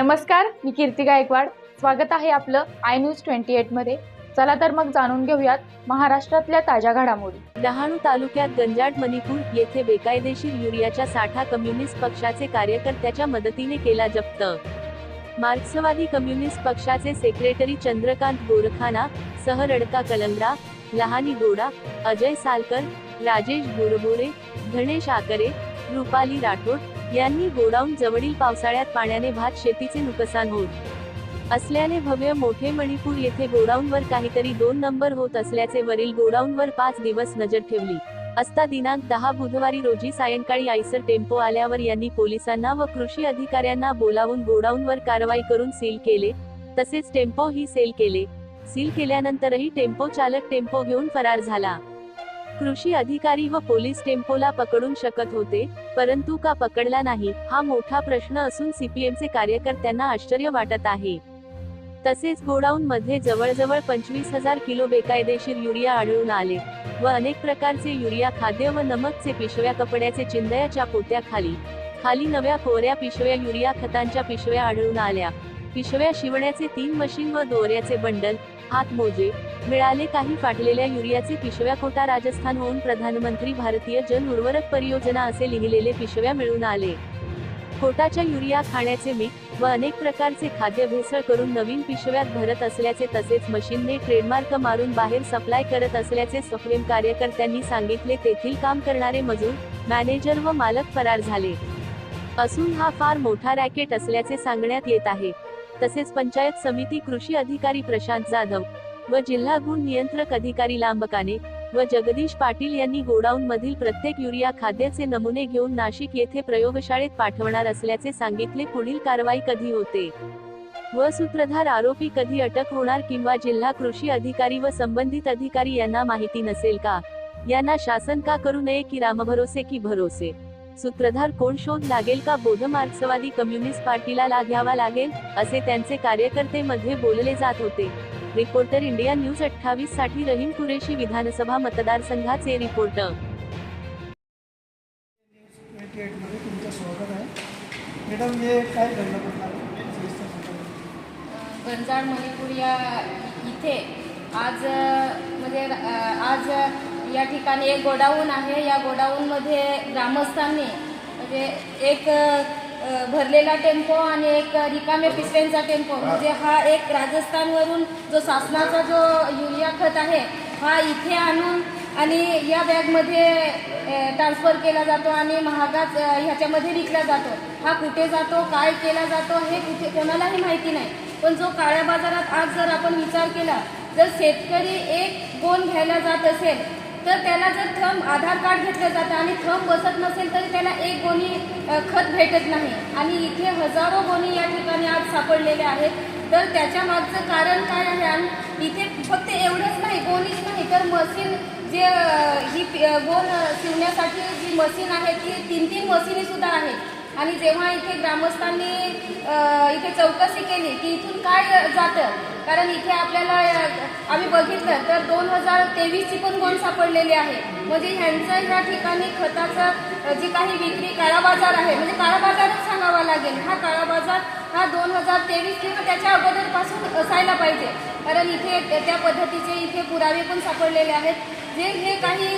नमस्कार मी कीर्ती गायकवाड. स्वागत आहे आपलं आय न्यूज ट्वेंटी एटमध्ये चला तर मग जाणून घेऊयात महाराष्ट्रातल्या ताज्या घडामोडी. डहाणू तालुक्यात गंजाट मणिपूर येथे बेकायदेशीर युरियाचा साठा कम्युनिस्ट पक्षाचे कार्यकर्त्याच्या मदतीने केला जप्त. मार्क्सवादी कम्युनिस्ट पक्षाचे सेक्रेटरी चंद्रकांत गोरखाना सह रडका कलंगरा लहानी गोडा अजय सालकर राजेश गोरबोरे गणेश आकरे रुपाली राठोड यांनी गोडाऊन जवळील पावसाळ्यात पाण्याने भात शेतीचे नुकसान होत असल्याने भव्य मोठे मणिपूर येथे गोडाऊनवर काहीतरी दोन नंबर होत असल्याचे वरील गोडाऊनवर पाच दिवस नजर ठेवली. असता दिनांक दहा बुधवारी रोजी सायंकाळी आयसर टेम्पो आल्यावर यांनी पोलिसांना व कृषी अधिकाऱ्यांना बोलावून गोडाऊनवर कारवाई करून सील केले. तसेच टेम्पो ही सेल केले. सील केल्यानंतरही टेम्पो चालक टेम्पो घेऊन फरार झाला. कृषी अधिकारी व पोलीस टेम्पोला पकडून शकत होते परंतु का पकडला नाही हा मोठा प्रश्न असून सीपीएमचे कार्यकर्त्यांना आश्चर्य वाटत आहे. तसेच गोडाऊन मध्ये जवळजवळ पंचवीस हजार किलो बेकायदेशीर युरिया आढळून आले व अनेक प्रकारचे युरिया खाद्य व नमकचे पिशव्या कपड्याचे चिंदयाच्या पोत्या खाली खाली नव्या कोऱ्या पिशव्या युरिया खतांच्या पिशव्या आढळून आल्या. पिशव्या शिवण्याचे तीन मशीन व दोऱ्याचे बंडल हातमोजे मिळाले काही फाटलेल्या युरियाचे पिशव्या कोटा राजस्थानहून प्रधानमंत्री भारतीय जन उर्वरक परियोजना असे लिहिलेले पिशव्या मिळून आले. खोटाच्या युरिया खाण्याचे मीठ व अनेक प्रकारचे खाद्य भेसळ करून नवीन पिशव्यात भरत असल्याचे तसेच मशीनने ट्रेडमार्क मारून बाहेर सप्लाय करत असल्याचे सफ्रेम कार्यकर्त्यांनी सांगितले तेथील काम करणारे मजूर मॅनेजर व मालक फरार झाले. असून हा फार मोठा रॅकेट असल्याचे सांगण्यात येत आहे. तसेच पंचायत समिती कृषी अधिकारी प्रशांत जाधव व जिल्हा गुण नियंत्रक अधिकारी लांबकाने व जगदीश पाटील यांनी गोडाऊन मधील प्रत्येक युरिया खाद्याचे नमुने घेऊन नाशिक येथे प्रयोगशाळेत पाठवणार असल्याचे सांगितले. पुढील कारवाई कधी होते? व सूत्रधार आरोपी कधी अटक होणार किंवा जिल्हा कृषी अधिकारी व संबंधित अधिकारी यांना माहिती नसेल का? यांना शासन का करू नये की रामभरोसे की भरोसे? सूत्रधार कोण शोध लागेल का? बोध मार्क्सवादी कम्युनिस्ट पार्टीला ला घ्यावा लागेल असे त्यांचे कार्यकर्ते मध्ये बोलले जात होते. रिपोर्टर इंडिया न्यूज अठ्ठावीससाठी रहीम कुरेशी विधानसभा मतदारसंघाचे रिपोर्टर. ट्वेंटी एटमध्ये तुमचं स्वागत आहे मॅडम हे काय मणिपूर या इथे आज म्हणजे आज या ठिकाणी एक गोडाऊन आहे. या गोडाऊनमध्ये ग्रामस्थांनी म्हणजे एक भरलेला टेम्पो आणि एक रिकामे पिशव्यांचा टेम्पो. म्हणजे हा एक राजस्थानवरून जो शासनाचा जो युरिया खत आहे हा इथे आणून आणि या बॅगमध्ये ट्रान्सफर केला जातो आणि महागात ह्याच्यामध्ये विकला जातो. हा कुठे जातो काय केला जातो हे कुठे कोणालाही माहिती नाही. पण जो काळ्या बाजारात आज जर आपण विचार केला जर शेतकरी एक गोण घ्यायला जात असेल तर त्याला जर थंब आधार कार्ड घेतलं जातं आणि थंब बसत नसेल तरी त्याला एक गोणी खत भेटत नाही. आणि इथे हजारो गोणी या ठिकाणी आज सापडलेल्या आहेत. तर त्याच्या मागचं कारण काय आहे? आणि इथे फक्त एवढंच नाही गोणीच नाही. तर मशीन जे ही पि- गोण शिवण्यासाठी जी मशीन आहे ती तीन तीन मशीनी सुद्धा आहेत. आणि जेव्हा इथे ग्रामस्थांनी इथे चौकशी केली की इथून काय जातं? कारण इथे आपल्याला आम्ही बघितलं तर दोन हजार तेवीसची पण गोण सापडलेली आहे. म्हणजे ह्यांचं ह्या ठिकाणी खताचा जी काही विक्री काळा बाजार आहे म्हणजे काळा बाजारच सांगावा लागेल. हा काळा बाजार हा दोन हजार तेवीस किंवा त्याच्या अगोदरपासून असायला पाहिजे. कारण इथे त्या- पद्धतीचे इथे पुरावे पण सापडलेले आहेत. जे हे काही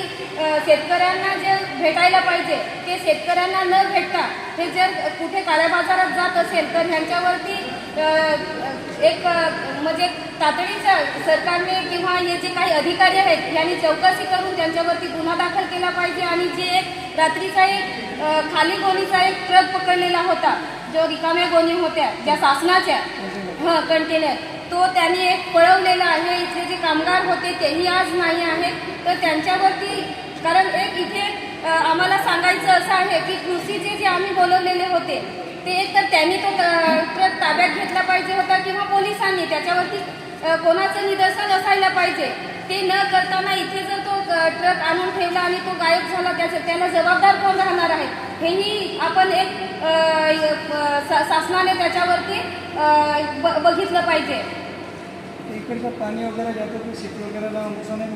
शेतकऱ्यांना जे भेटायला पाहिजे ते शेतकऱ्यांना न भेटता हे जर कुठे काळ्या बाजारात जात असेल तर ह्यांच्यावरती एक म्हणजे तातडीचं सरकारने किंवा हे जे काही अधिकारी आहेत यांनी चौकशी करून त्यांच्यावरती गुन्हा दाखल केला पाहिजे आणि जे एक रात्रीचा एक खाली गोणीचा एक ट्रक पकडलेला होता जो रिकाम्या गोणी होत्या ज्या शासनाच्या हां कंटेनर तो त्यांनी एक पळवलेला आहे इथले जे कामगार होते तेही आज नाही आहेत. तर त्यांच्यावरती कारण एक इथे आम्हाला सांगायचं असं आहे की कृषीचे जे आम्ही बोलवलेले होते ते एक तर त्यांनी तो ट्रक ताब्यात घेतला पाहिजे होता किंवा पोलिसांनी त्याच्यावरती कोणाचं निदर्शन असायला पाहिजे ते न करताना इथे जर तो ट्रक आणून ठेवला आणि तो गायब झाला त्याचं त्याला जबाबदार कोण राहणार आहे? हेही आपण एक शासनाने त्याच्यावरती ब- बघितलं पाहिजे. इकडचं पाणी वगैरे जातं शेती वगैरेला नुकसान आहे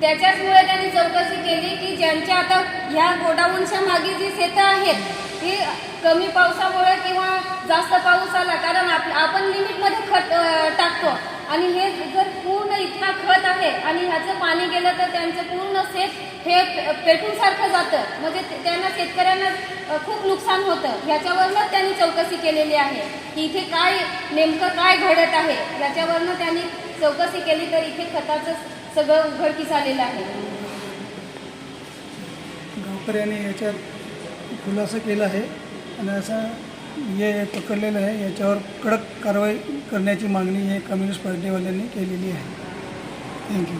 त्याच्याचमुळे त्यांनी चौकशी केली की ज्यांच्या आता ह्या गोडाऊनच्या मागे जी शेतं आहेत ती कमी पावसामुळे किंवा जास्त पाऊस आला. कारण आप आपण लिमिटमध्ये खत टाकतो. आणि हे जर पूर्ण इतका खत आहे आणि ह्याचं पाणी गेलं तर त्यांचं पूर्ण शेत हे पेटूनसारखं जातं. म्हणजे त्यांना शेतकऱ्यांना खूप नुकसान होतं. ह्याच्यावरनं त्यांनी चौकशी केलेली आहे. की इथे काय नेमकं काय घडत आहे? याच्यावरनं त्यांनी चौकशी केली तर इथे खताचं सगळं उघडकीस आलेलं आहे. गावकऱ्यांनी याच्यात खुलासा केला आहे आणि असं हे पकडलेलं आहे. याच्यावर कडक कारवाई करण्याची मागणी हे कम्युनिस्ट पार्टीवाल्यांनी केलेली आहे. थँक्यू